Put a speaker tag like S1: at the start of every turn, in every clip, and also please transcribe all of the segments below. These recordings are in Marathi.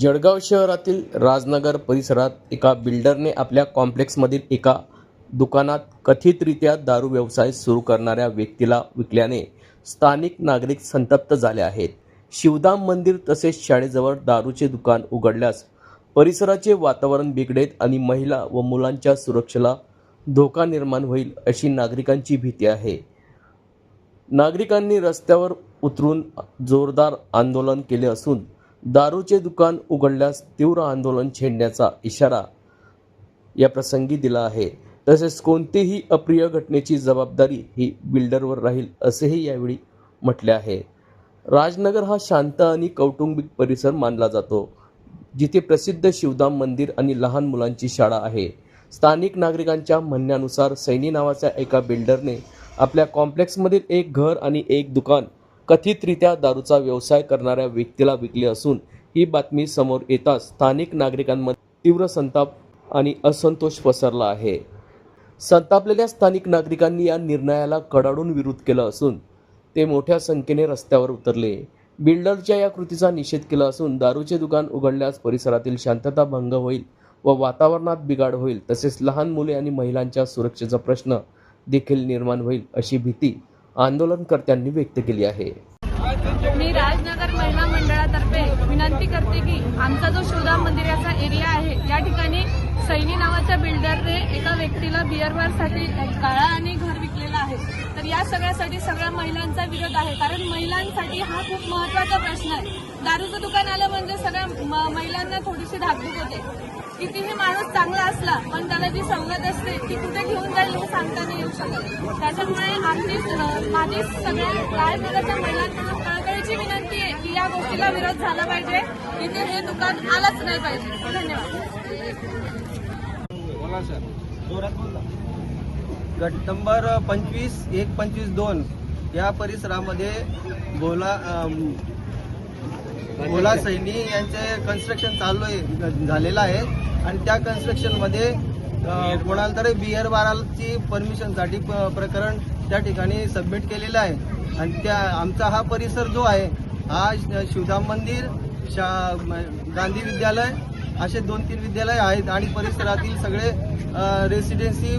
S1: जळगाव शहरातील राजनगर परिसरात एका बिल्डरने आपल्या कॉम्प्लेक्समधील एका दुकानात कथितरित्या दारू व्यवसाय सुरू करणाऱ्या व्यक्तीला विकल्याने स्थानिक नागरिक संतप्त झाले आहेत. शिवधाम मंदिर तसेच शाळेजवळ दारूचे दुकान उघडल्यास परिसराचे वातावरण बिघडेल आणि महिला व मुलांच्या सुरक्षेला धोका निर्माण होईल अशी नागरिकांची भीती आहे. नागरिकांनी रस्त्यावर उतरून जोरदार आंदोलन केले असून दारूचे दुकान उघडल्यास तीव्र आंदोलन छेडण्याचा इशारा या प्रसंगी दिला आहे. तसेच कोणतीही अप्रिय घटनेची जबाबदारी ही बिल्डरवर राहील असेही यावेळी म्हटले आहे. राजनगर हा शांत आणि कौटुंबिक परिसर मानला जातो जिथे प्रसिद्ध शिवधाम मंदिर आणि लहान मुलांची शाळा आहे. स्थानिक नागरिकांच्या म्हणण्यानुसार सैनी नावाच्या एका बिल्डरने आपल्या कॉम्प्लेक्समधील एक घर आणि एक दुकान कथितरित्या दारूचा व्यवसाय करणाऱ्या व्यक्तीला विकली असून ही बातमी समोर येताच स्थानिक नागरिकांमध्ये तीव्र संताप आणि असंतोष पसरला आहे. संतापलेल्या स्थानिक नागरिकांनी या निर्णयाला कडाडून विरोध केला असून ते मोठ्या संख्येने रस्त्यावर उतरले. बिल्डरच्या या कृतीचा निषेध केला असून दारूचे दुकान उघडल्यास परिसरातील शांतता भंग होईल व वातावरणात बिघाड होईल तसेच लहान मुले आणि महिलांच्या सुरक्षेचा प्रश्न देखील निर्माण होईल अशी भीती आंदोलनकर्त्यांनी व्यक्त केली आहे.
S2: मी राजनगर महिला मंडळातर्फे विनंती करते की आमचा जो शिवधाम मंदिराचा एरिया आहे या ठिकाणी सैनी नावाच्या बिल्डरने एका व्यक्तीला बिअरवारसाठी काळा आणि घर विकलेला आहे. तर या सगळ्यासाठी सगळ्या महिलांचा विरोध आहे. कारण महिलांसाठी हा खूप महत्त्वाचा प्रश्न आहे. दारूचं दुकान आलं म्हणजे सगळ्या महिलांना थोडीशी धाकधूक होते. कितीही माणूस चांगला असला पण त्याला जी सवलत असते ती कुठे घेऊन जाईल हे सांगता नाही येऊ शकत त्याच्यामुळे आमची माझी सगळ्या राजनगरच्या महिलांकडून कळकळीची विनंती आहे की या गोष्टीला विरोध झाला पाहिजे. इथे हे दुकान आलंच नाही पाहिजे. धन्यवाद.
S3: गट नंबर पंचवीस एक पंचवीस दोन या परिसरामध्ये बोला भोला सैनी यांचे कन्स्ट्रक्शन चालू आहे झालेलं आहे. आणि त्या कन्स्ट्रक्शनमध्ये कोणाला तरी बिअर बाराची परमिशनसाठी प- प्रकरण त्या ठिकाणी सबमिट केलेलं आहे. आणि त्या आमचा हा परिसर जो आहे हा शिवधाम मंदिर शा गांधी विद्यालय असे दोन तीन विद्यालय आहेत आणि परिसरातील सगळे रेसिडेन्सी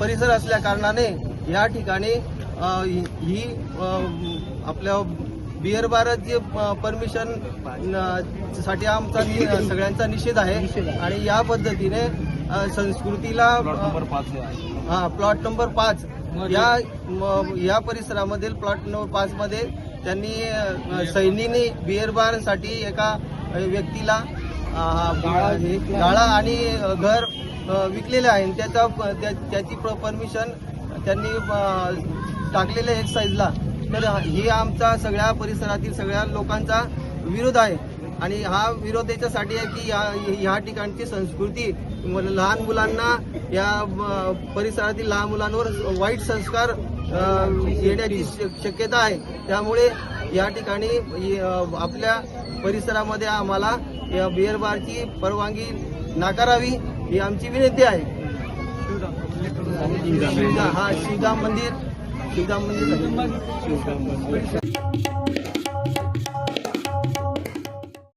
S3: परिसर असल्या कारणाने या ठिकाणी ही आपल्या बिअर बारची परमिशनसाठी आमचा सगळ्यांचा निषेध आहे. आणि या पद्धतीने संस्कृतीला हा प्लॉट नंबर पाच. या या परिसरामधील प्लॉट नंबर पाच मध्ये त्यांनी सैनीने बिअर बारसाठी एका व्यक्तीला गाळा आणि घर विकलेले आहे. आणि त्याचा त्या- त्याची परमिशन त्यांनी टाकलेले एक साईजला तर ही आमचा सगळ्या परिसरातील सगळ्या लोकांचा विरोध आहे. आणि हा विरोध याच्यासाठी आहे की या ह्या ठिकाणची संस्कृती लहान मुलांना या परिसरातील लहान मुलांवर वाईट संस्कार येण्याची श- शक्यता आहे. त्यामुळे या ठिकाणी आपल्या परिसरामध्ये आम्हाला या बिअर बारची परवानगी नाकारावी ही आमची विनंती आहे. हा शिवधाम मंदिर. शिवधाम मंदिर